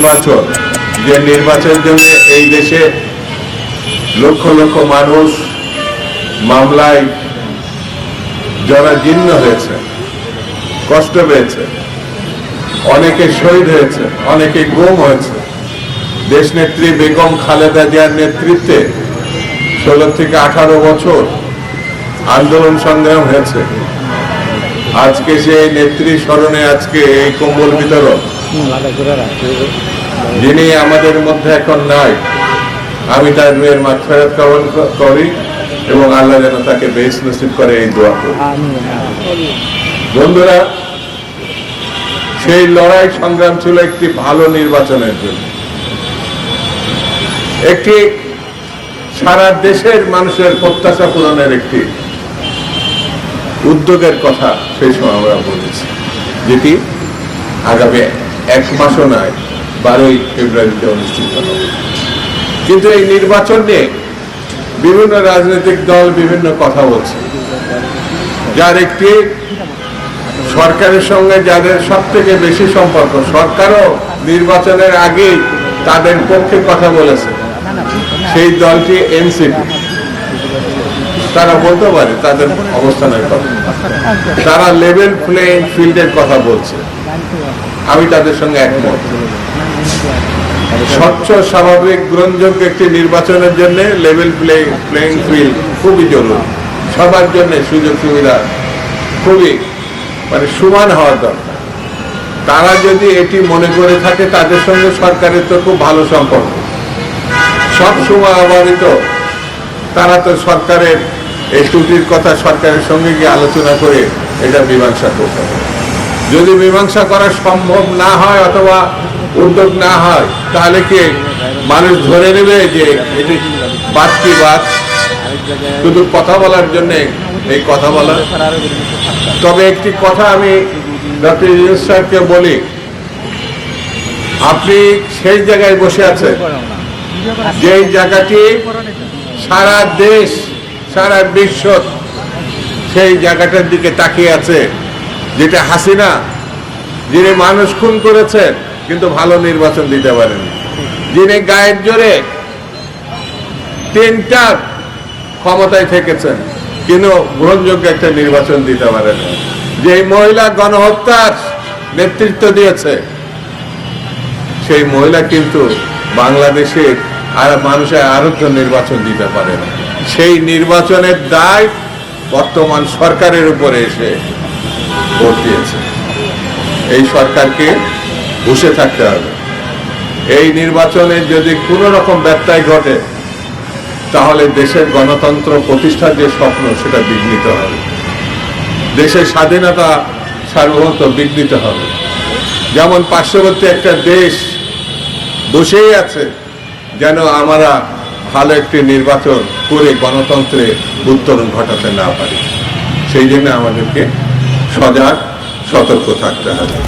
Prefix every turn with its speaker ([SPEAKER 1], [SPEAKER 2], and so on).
[SPEAKER 1] নির্বাচন। যে নির্বাচনের জন্য এই দেশে লক্ষ লক্ষ মানুষ মামলায় জরাজীর্ণ হয়েছে, কষ্ট পেয়েছে, অনেকে শহীদ হয়েছে, অনেকে গুম হয়েছে। দেশনেত্রী বেগম খালেদা জিয়ার নেতৃত্বে ষোলো থেকে আঠারো বছর আন্দোলন সংগ্রাম হয়েছে। আজকে সেই নেত্রী স্মরণে আজকে এই কম্বল বিতরণ। যিনি আমাদের মধ্যে এখন নাই আমি তার রুয়ের মাগফেরাত কামনা করি এবং আল্লাহ যেন তাকে বেশ নসিব করে এই দোয়া করি। বন্ধুরা সেই লড়াই সংগ্রাম ছিল একটি ভালো নির্বাচনের জন্য। একটি সারা দেশের মানুষের প্রত্যাশা পূরণের একটি উদ্যোগের কথা সেই সময় আমরা বলেছি যেটি আগামী এক নয় বারোই ফেব্রুয়ারিতে অনুষ্ঠিত হবে। কিন্তু এই নির্বাচন নিয়ে বিভিন্ন রাজনৈতিক দল বিভিন্ন কথা বলছে। যার একটি সরকারের সঙ্গে যাদের সব থেকে বেশি সম্পর্ক, সরকারও নির্বাচনের আগে তাদের পক্ষে কথা বলেছে। সেই দলটি এনসিপি। তারা বলতে পারে তাদের অবস্থানের কথা তারা লেভেল প্লেইং ফিল্ডের কথা বলছে। আমি তাদের সঙ্গে একমত। স্বচ্ছ, স্বাভাবিক গ্রহণযোগ্য একটি নির্বাচনের জন্য লেভেল প্লে প্লেইং ফিল্ড খুবই জরুরি। সবার জন্য সুযোগ, সুবিধা খুবই মানে সমান হওয়ার দরকার। তারা যদি এটি মনে করে থাকে, তাদের সঙ্গে সরকারের তো খুব ভালো সম্পর্ক। সব সময় আবারিত। তারা তো সরকারের এই ত্রুটির কথা সরকারের সঙ্গে গিয়ে আলোচনা করে এটা মীমাংসা করতে হবে। যদি মীমাংসা করা সম্ভব না হয় অথবা উদ্যোগ না হয়, তাহলে কি মানুষ ধরে নেবে যে এটি বাদ কি বাদ শুধু কথা বলার জন্য এই কথা বলা। তবে একটি কথা আমি ডক্টর সাহেবকে বলি। আপনি সেই জায়গায় বসে আছেন। যেই জায়গাটি সারা দেশ সারা বিশ্ব সেই জায়গাটার দিকে তাকিয়ে আছে, যেটা হাসিনা, যিনি মানুষ খুন করেছেন, কিন্তু ভালো নির্বাচন দিতে পারেন। যিনি গায়ের জোরে তিনটা ক্ষমতায় থেকেছেন, কিন্তু গ্রহণযোগ্য একটা নির্বাচন দিতে পারেন। যে মহিলা গণহত্যার নেতৃত্ব দিয়েছে, সেই মহিলা কিন্তু বাংলাদেশের আর মানুষের আরোগ্য নির্বাচন দিতে পারে না সেই নির্বাচনের দায় বর্তমান সরকারের উপরে এসে ভোট দিয়েছে। এই সরকারকে বসে থাকতে হবে। এই নির্বাচনে যদি কোনো রকম ব্যত্যয় ঘটে, তাহলে দেশের গণতন্ত্র প্রতিষ্ঠার যে স্বপ্ন, সেটা বিঘ্নিত হবে। দেশের স্বাধীনতা সার্বভৌমত্ব বিঘ্নিত হবে। যেমন পার্শ্ববর্তী একটা দেশ বসেই আছে, যেন আমরা ভালো একটি নির্বাচন করে গণতন্ত্রে উত্তরণ ঘটাতে না পারি। সেই জন্য আমাদেরকে সজাগ, সতর্ক থাকতে হবে।